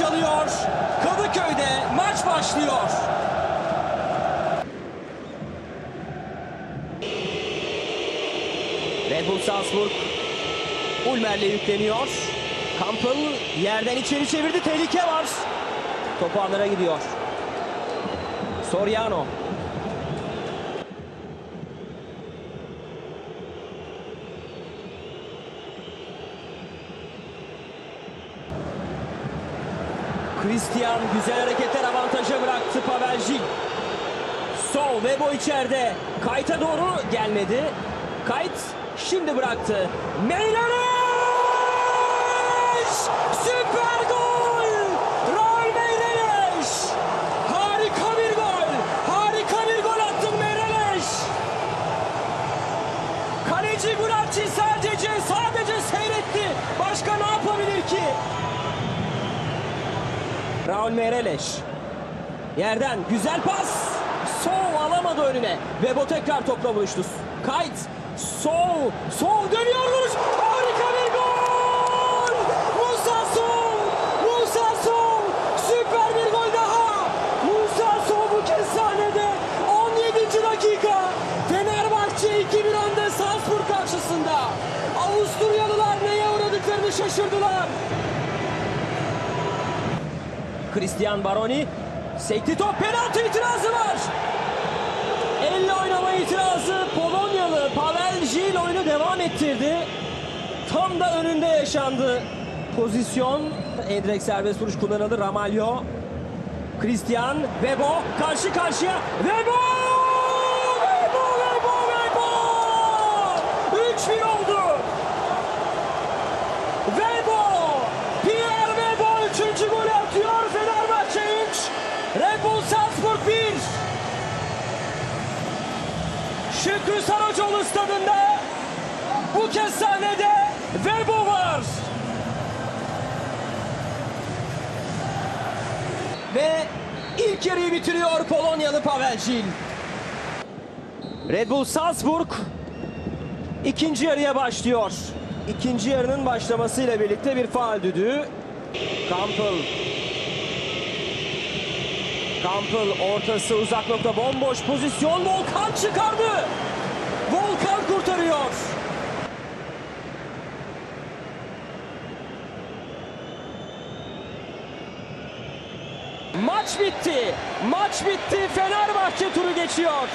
çalıyor. Kadıköy'de maç başlıyor. Red Bull Salzburg Ulmer'le yükleniyor. Campbell yerden içeri çevirdi. Tehlike var. Topu ağlara gidiyor. Soriano. Christian güzel hareketler avantaja bıraktı Pavel Gil. Sol Vebo içeride. Kayt'a doğru gelmedi. Kayt şimdi bıraktı. Meyleneş! Süper gol! Raul Meireles. Yerden güzel pas. Sol alamadı önüne. Vebo tekrar topla buluştu. Kayt. Sol. Sol dönüyor. Harika bir gol. Musa Sol. Musa Sol. Süper bir gol daha. Musa Sol bu kez sahnede. 17. dakika. Fenerbahçe 2-1 önde Salzburg karşısında. Avusturyalılar neye uğradıklarını şaşırdılar. Christian Baroni sekti top penaltı itirazı var. Elle oynama itirazı Polonyalı Pavel Gil oyunu devam ettirdi. Tam da önünde yaşandı pozisyon. Endrek serbest vuruş kullanıldı Ramalho. Christian Vebo karşı karşıya Vebo! Vebo Vebo Vebo! 3-1 oldu. Vebo! Red Bull Salzburg 1. Şükrü Saracoğlu stadında bu kez sahnede Vebo var. Ve ilk yarıyı bitiriyor Polonyalı Pavel Gil. Red Bull Salzburg İkinci yarıya başlıyor. İkinci yarının başlamasıyla birlikte bir faal düdüğü. Campbell. Campbell ortası uzak nokta bomboş pozisyon. Volkan çıkardı. Volkan kurtarıyor. Maç bitti. Maç bitti. Fenerbahçe turu geçiyor.